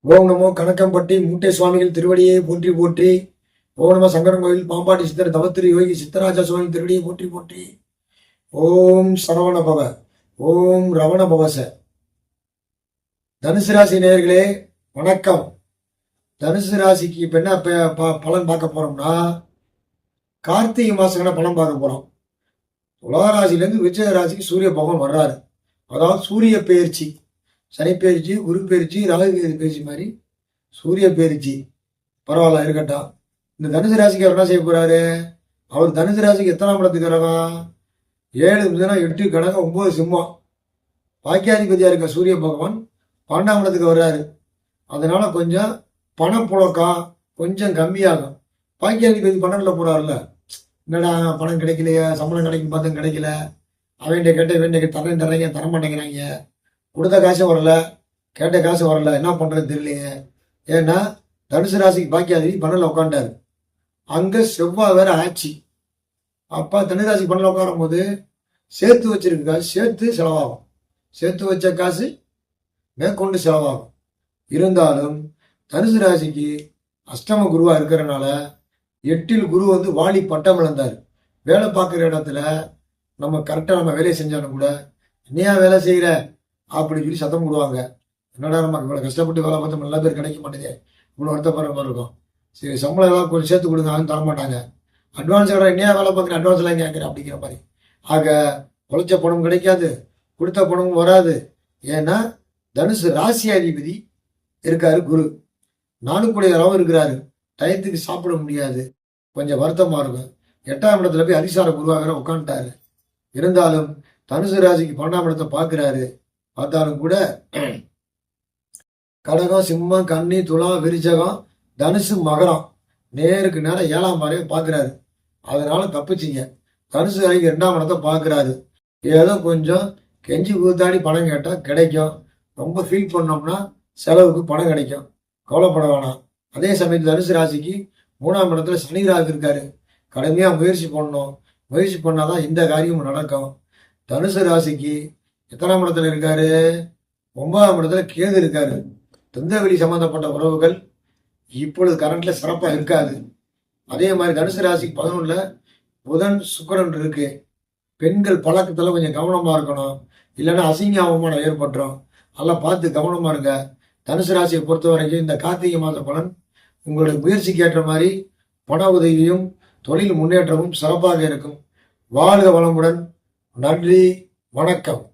ஓம் நமோ கணக்கம்பட்டி மூட்டை சுவாமிகள் திருவடியை போற்றி போற்றி ஓம் நம சங்கரன் கோயில் பாம்பாட்டி சித்தர் தவத்திரு யோகி சித்தராஜா சுவாமி திருவடியை போற்றி போற்றி. ஓம் சரவண பவ ஓம் ரவண பவச. தனுசு ராசி நேயர்களே வணக்கம். தனுசு ராசிக்கு இப்போ என்ன ப- பலன் பார்க்க போறோம்னா கார்த்திகை மாசங்கன பலன் பார்க்க போறோம்? துலா ராசிலேருந்து விஜய ராசிக்கு சூரிய பகவான் வர்றாரு. அதாவது சூரிய பெயர்ச்சி. சனி பெயர்ச்சி குரு பெயர்ச்சி ராகு கேது மாதிரி. சூரிய பெயர்ச்சி பரவாயில்ல இருக்கட்டும். இந்த தனுசு ராசிக்கு அவர் என்ன செய்ய போறாரு? அவர் தனுசு ராசிக்கு எத்தனாம் இடத்துக்கு ஏழு மிதனம் எட்டு கணக்கு ஒன்பது சிம்மம். பாக்கியாதிபதியாக இருக்க சூரிய பகவான் பன்னெண்டாம் இடத்துக்கு வர்றாரு. அதனால கொஞ்சம் பணப்புழக்கம் கொஞ்சம் கம்மியாகும். பாக்கியாதிபதி பன்னெண்டில் போறாருல்ல. என்னடா பணம் கிடைக்கலையா சம்பளம் கிடைக்கும் பார்த்தும் கிடைக்கல. அவன்கிட்ட கேட்ட வேண்டிய தரேன் தரேங்க தர மாட்டேங்கிறாங்க கொடுத்த காசு வரல கேட்ட காசு வரல என்ன பண்ணுறது தெரியலையே. ஏன்னா தனுசு ராசிக்கு பாக்கியாதிபதி பன்னெண்டுல உட்காண்டாரு அங்கே செவ்வாய் வேற ஆட்சி. அப்பா தனுசு ராசிக்கு பன்னெண்டுல உட்காரும் போது சேர்த்து வச்சிருக்க காசு சேர்த்து செலவாகும். சேர்த்து வச்ச காசு மேற்கொண்டு செலவாகும். இருந்தாலும் தனுசு ராசிக்கு அஷ்டம குருவாக இருக்கிறனால எட்டில் குரு வந்து வாலி பட்டம் இழந்தார். வேலை பார்க்குற இடத்துல நம்ம கரெக்டாக நம்ம வேலையை செஞ்சாலும் கூட நீயா வேலை செய்கிற அப்படின்னு சொல்லி சத்தம் போடுவாங்க. என்னடா நம்ம இவ்வளோ கஷ்டப்பட்டு வேலை பார்த்தோம் நல்ல பேர் கிடைக்க மாட்டேங்குது இவ்வளோ வருத்தப்படுற மாதிரி இருக்கும். சரி சம்பளம் எல்லாம் கொஞ்சம் சேர்த்து கொடுங்க அதுவும் தர மாட்டாங்க அட்வான்ஸ் கடை என்னையா வேலை பார்க்குற அட்வான்ஸ் எல்லாம் கேட்குறேன் அப்படிங்கிற மாதிரி. ஆக உழைச்ச பணம் கிடைக்காது கொடுத்த பணமும் வராது. ஏன்னா தனுசு ராசி அதிபதி இருக்காரு குரு. நானுக்குடையவராகவும் இருக்கிறாரு. டயத்துக்கு சாப்பிட முடியாது. கொஞ்சம் வருத்தமாக இருக்கும். எட்டாம் இடத்துல போய் அதிசார குருவாகிற உட்காந்துட்டாரு இருந்தாலும் தனுசு ராசிக்கு பன்னெண்டாம் இடத்தை பார்க்குறாரு. பார்த்தாலும் கூட கடகம் சிம்மம் கன்னி துலாம் விரிச்சகம் தனுசு மகரம். நேருக்கு நேரம் ஏழாம் வரையும் பார்க்குறாரு. அதனால தப்பிச்சிங்க. தனுசு வரைக்கும் ரெண்டாம் இடத்தை பார்க்குறாரு. ஏதோ கொஞ்சம் கெஞ்சி கூத்தாடி பணம் கேட்டால் கிடைக்கும். ரொம்ப ஃபீல் பண்ணோம்னா செலவுக்கு பணம் கிடைக்கும். கவலைப்பட வேணாம். அதே சமயத்தில் தனுசு ராசிக்கு மூணாம் இடத்துல சனி ராகு இருக்காரு. கடுமையாக முயற்சி பண்ணணும். முயற்சி பண்ணாதான் இந்த காரியமும் நடக்கும். தனுசு ராசிக்கு எத்தனாம் இடத்துல இருக்காரு? ஒன்பதாம் இடத்துல கேது இருக்காரு. துந்தவெளி சம்பந்தப்பட்ட உறவுகள் இப்பொழுது கரண்ட்ல சிறப்பாக இருக்காது. அதே மாதிரி தனுசு ராசிக்கு பதினொன்றுல புதன் சுக்கரன் இருக்கு. பெண்கள் பழக்கத்துல கொஞ்சம் கவனமா இருக்கணும். இல்லைன்னா அசிங்க அவமானம் ஏற்பட்டுரும். அதெல்லாம் பார்த்து கவனமா இருங்க. தனுசு ராசியை பொறுத்த வரைக்கும் இந்த கார்த்திகை மாத பலன் உங்களுடைய முயற்சிக்கு ஏற்ற மாதிரி பண உதவியும் தொழில் முன்னேற்றமும் சிறப்பாக இருக்கும். வாழ்க வளமுடன். நன்றி. வணக்கம்.